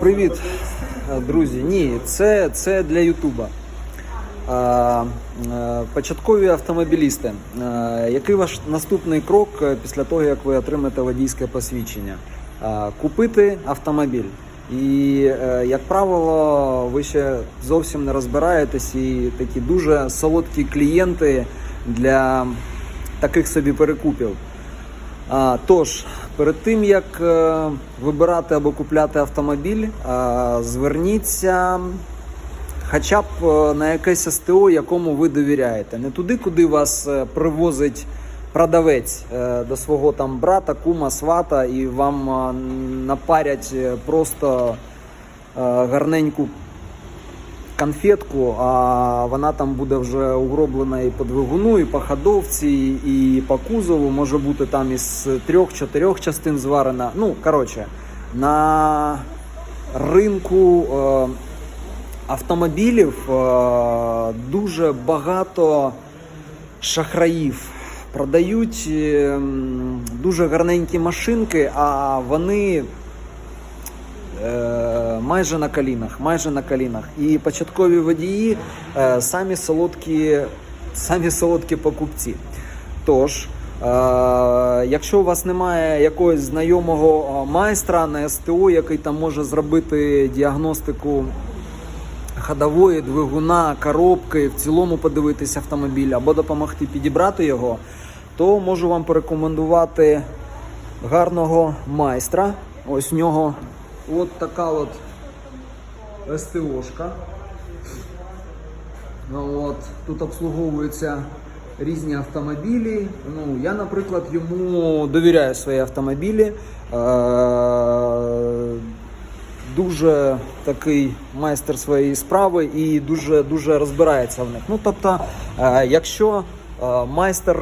Привіт, друзі. Ні, це, це для Ютуба. Е, Початкові автомобілісти. Е, Який ваш наступний крок е, після того, як ви отримаєте водійське посвідчення? Купити автомобіль. І, як правило, ви ще зовсім не розбираєтесь і такі дуже солодкі клієнти для таких собі перекупів. А, тож, перед тим як е, вибирати або купляти автомобіль, зверніться хоча б е, на якесь СТО, якому ви довіряєте. Не туди, куди вас е, привозить продавець до свого там брата, кума, свата, і вам напарять просто гарненьку конфетку, а вона там буде вже угроблена і по двигуну, і по ходовці, і по кузову. Може бути там із трьох-чотирьох частин зварена. Ну, коротше, на ринку е, автомобілів е, дуже багато шахраїв. Продають е, дуже гарненькі машинки, а вони Е, майже на колінах, майже на колінах. І початкові водії е, самі солодкі, самі солодкі покупці. Тож, е, якщо у вас немає якогось знайомого е, майстра на СТО, який там може зробити діагностику ходової, двигуна, коробки, в цілому подивитися автомобіль або допомогти підібрати його, то можу вам порекомендувати гарного майстра. Ось в нього от така от СТОшка. Ну, От, тут обслуговуються різні автомобілі. Ну, я, наприклад, йому довіряю свої автомобілі. Е, дуже такий майстер своєї справи і дуже дуже розбирається в них. Ну тобто, е, якщо е, майстер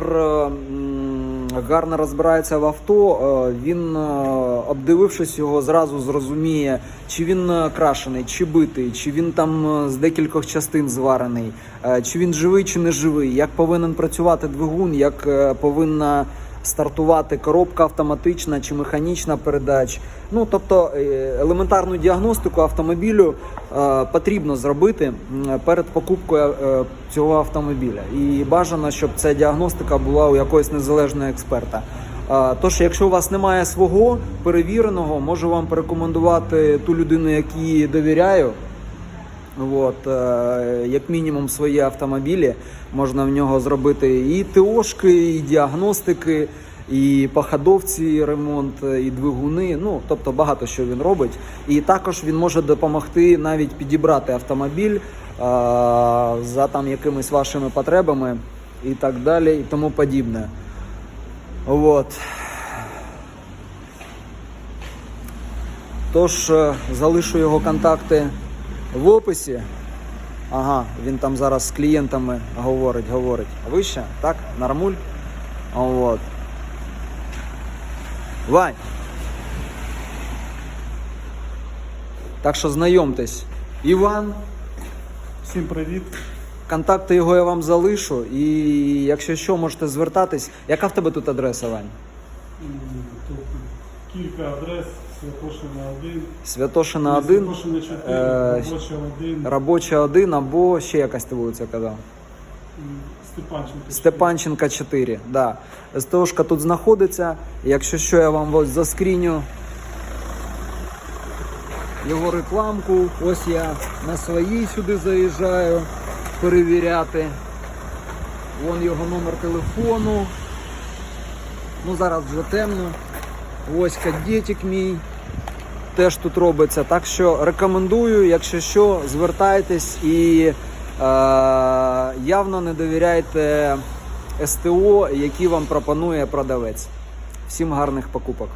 гарно розбирається в авто, е, він, е, обдивившись його, зразу зрозуміє, чи він е, крашений, чи битий, чи він там з декількох частин зварений, чи він живий, чи не живий, як повинен працювати двигун, як повинна стартувати коробка автоматична чи механічна передач. Ну тобто е, елементарну діагностику автомобілю е, потрібно зробити перед покупкою е, цього автомобіля. І бажано, щоб ця діагностика була у якогось незалежного експерта. Тож, якщо у вас немає свого перевіреного, можу вам порекомендувати ту людину, якій довіряю. От, е, як мінімум свої автомобілі можна в нього зробити і ТОшки, і діагностики, і походовці ремонт, і двигуни. Ну тобто багато що він робить. І також він може допомогти навіть підібрати автомобіль е, за там якимись вашими потребами і так далі, і тому подібне. От. Тож е, залишу його контакти в описі. Ага, він там зараз з клієнтами говорить, говорить. Вище, так? Нормуль? От. Вань. Так що знайомтесь. Іван. Всім привіт. Контакти його я вам залишу. І якщо що, можете звертатись. Яка в тебе тут адреса, Вань? Тут кілька адрес. Святошина 1, Святошина 1, Святошина 4, е, робоча 1, робоча 1 або ще якась ти вулиця казав. Степанченко. Степанченка 4. Да. СТОшка тут знаходиться. Якщо що, я вам ось заскріню його рекламку. Ось я на своїй сюди заїжджаю перевіряти. Вон його номер телефону. Ну зараз вже темно. Ось кадетик мій. Теж тут робиться. Так що рекомендую, якщо що, звертайтесь і е, явно не довіряйте СТО, які вам пропонує продавець. Всім гарних покупок.